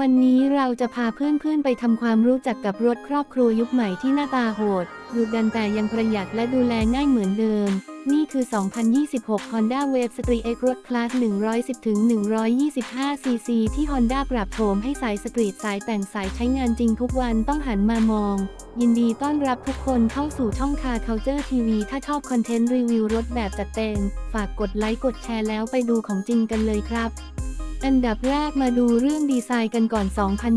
วันนี้เราจะพาเพื่อนๆ ไปทำความรู้จักกับรถครอบครัวยุคใหม่ที่หน้าตาโหดดุดันแต่ยังประหยัดและดูแลง่ายเหมือนเดิม นี่คือ 2026 Honda Wave Street X รถคลาส 110-125 cc ที่ Honda ปรับโฉมให้สายสตรีทสายแต่งสายใช้งานจริงทุกวันต้องหันมามอง ยินดีต้อนรับทุกคนเข้าสู่ช่องคา Culture TV ถ้าชอบคอนเทนต์รีวิวรถแบบจัดเต็ม ฝากกดไลค์กดแชร์แล้วไปดูของจริงกันเลยครับ อันดับแรกมาดูเรื่องดีไซน์กันก่อน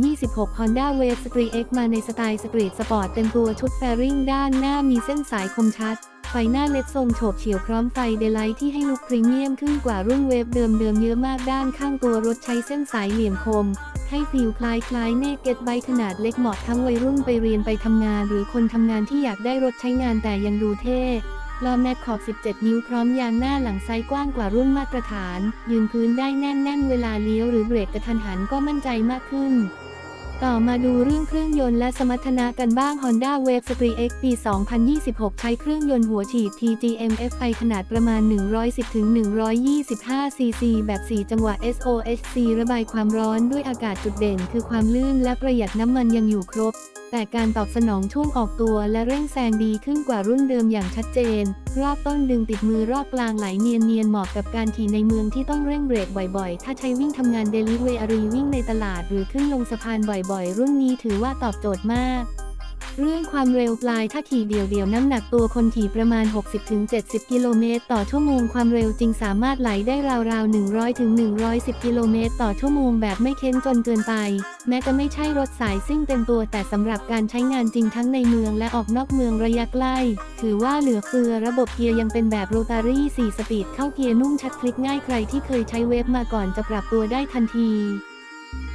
2026 Honda Wave Street X มาในสไตล์สตรีทสปอร์ตเต็มตัวชุดแฟริงด้านหน้ามีเส้นสายคมชัด ไฟหน้าเล็ดทรงโฉบเฉี่ยวพร้อมไฟเดลไลท์ที่ให้ลุคพรีเมียมขึ้นกว่ารุ่นเวฟเดิมๆเยอะมากด้านข้างตัวรถใช้เส้นสายเหลี่ยมคม ให้ฟิลคล้ายคล้ายเนกเก็ตไบขนาดเล็กเหมาะทั้งวัยรุ่นไปเรียนไปทำงาน หรือคนทำงานที่อยากได้รถใช้งานแต่ยังดูเท่ ล้อแม็กขอบ 17 นิ้วพร้อมยางหน้าหลังไซส์กว้างกว่ารุ่นมาตรฐาน ยืนพื้นได้แน่นๆเวลาเลี้ยวหรือเบรกกระทันหันก็มั่นใจมากขึ้น ต่อมาดูเรื่องเครื่องยนต์และสมรรถนะกันบ้าง Honda Wave Street X ปี 2026 ใช้เครื่องยนต์หัวฉีด TGM FI ขนาดประมาณ 110-125 cc แบบ 4 จังหวะ SOHC ระบายความร้อนด้วยอากาศจุดเด่น คือความลื่นและประหยัดน้ำมันยังอยู่ครบแต่การตอบสนองช่วงออกตัวและเร่งแซงดีขึ้นกว่ารุ่นเดิมอย่างชัดเจน รอบต้นดึงติดมือรอบกลางไหลเนียนๆเหมาะกับการขี่ในเมืองที่ต้องเร่งเบรกบ่อยๆ ถ้าใช้วิ่งทำงานเดลิเวอรี่วิ่งในตลาดหรือขึ้นลงสะพานบ่อยๆ รุ่นนี้ถือว่าตอบโจทย์มาก เรื่องความเร็วปลายถ้าขี่เดี่ยวๆน้ำหนักตัวคนขี่ประมาณ 60-70 กิโลเมตรต่อชั่วโมงความเร็วจริงสามารถไหลได้ราวๆ 100-110 กิโลเมตรต่อชั่วโมงแบบไม่เค้นจนเกินไป แม้จะไม่ใช่รถสายซิ่งเต็มตัวแต่สำหรับการใช้งานจริงทั้งในเมืองและออกนอกเมืองระยะใกล้ ถือว่าเหลือเฟือระบบเกียร์ยังเป็นแบบโรตารี่ 4 สปีดเข้าเกียร์นุ่มชัดคลิกง่ายใครที่เคยใช้เวฟมาก่อนจะปรับตัวได้ทันที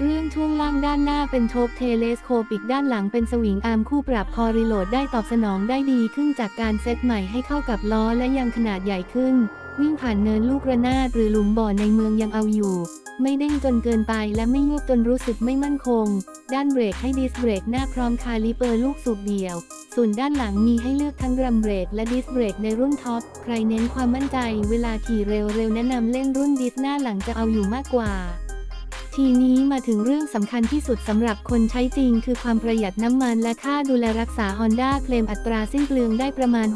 เรื่องช่วงล่างด้านหน้าเป็นโชคเทเลสโคปิกด้านหลังเป็นสวิงอาร์มคู่ปรับคอรีโหลดได้ตอบสนองได้ดีขึ้นจากการเซตใหม่ให้เข้ากับล้อและยังขนาดใหญ่ขึ้น วิ่งผ่านเนินลูกระนาดหรือหลุมบ่อในเมืองยังเอาอยู่ ไม่เด้งจนเกินไปและไม่ยวบจนรู้สึกไม่มั่นคง ด้านเบรกให้ดิสเบรกหน้าพร้อมคาลิเปอร์ลูกสูบเดี่ยว ส่วนด้านหลังมีให้เลือกทั้งรัมเบรกและดิสเบรกในรุ่นท็อปใครเน้นความมั่นใจ เวลาขี่เร็วๆแนะนำเล่นรุ่นดิสหน้าหลังจะเอาอยู่มากกว่า ทีนี้มาถึงเรื่องสำคัญที่สุดสำหรับคนใช้จริง คือความประหยัดน้ำมันและค่าดูแลรักษา Honda เคลมอัตราสิ้นเปลืองได้ประมาณ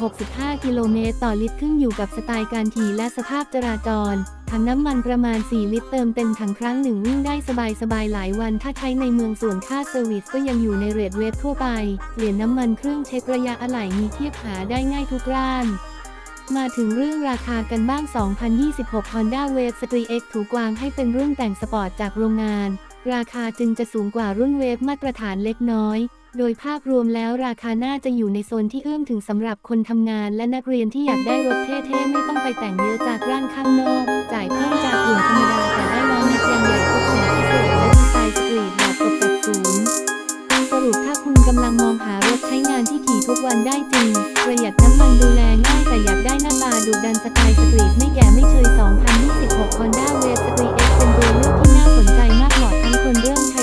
60-65 กิโลเมตรต่อลิตรขึ้นอยู่กับสไตล์การขี่และสภาพจราจรถังน้ำมันประมาณ 4 ลิตรเติมเต็มถังครั้งหนึ่งวิ่งได้สบายๆหลายวัน ถ้าใช้ในเมืองส่วนค่าเซอร์วิสก็ยังอยู่ในเรทเวฟทั่วไป เปลี่ยนน้ำมันเครื่องเช็คระยะอะไหล่มีเทียบหาได้ง่ายทุกร้าน มาถึงเรื่องราคากันบ้าง 2026 Honda Wave Street X ถูกวางให้เป็นรุ่นแต่งสปอร์ตจากโรงงาน ราคาจึงจะสูงกว่ารุ่นเวฟมาตรฐานเล็กน้อย โดยภาพรวมแล้วราคาน่าจะอยู่ในโซนที่เอื้อมถึงสำหรับคนทำงานและนักเรียนที่อยากได้รถเท่ๆ ไม่ต้องไปแต่งเยอะจากร้านข้างนอก จ่ายเพิ่มจากกลุ่มธรรมดาแต่ได้ล้อแม็กยางใหญ่ทุกสีพิเศษและดีไซน์สตรีทแบบตกแต่งศูนย์สรุปถ้า กำลังมองหารถใช้งานที่ขี่ทุกวันได้จริง ประหยัดน้ำมันดูแลง่ายแต่อยากได้หน้าตาดุดันสไตล์สตรีทไม่แก่ไม่เชย 2026 Honda Wave Street X เป็นตัวเลือกที่น่าสนใจมากเหมาะทั้งคนเริ่มใช้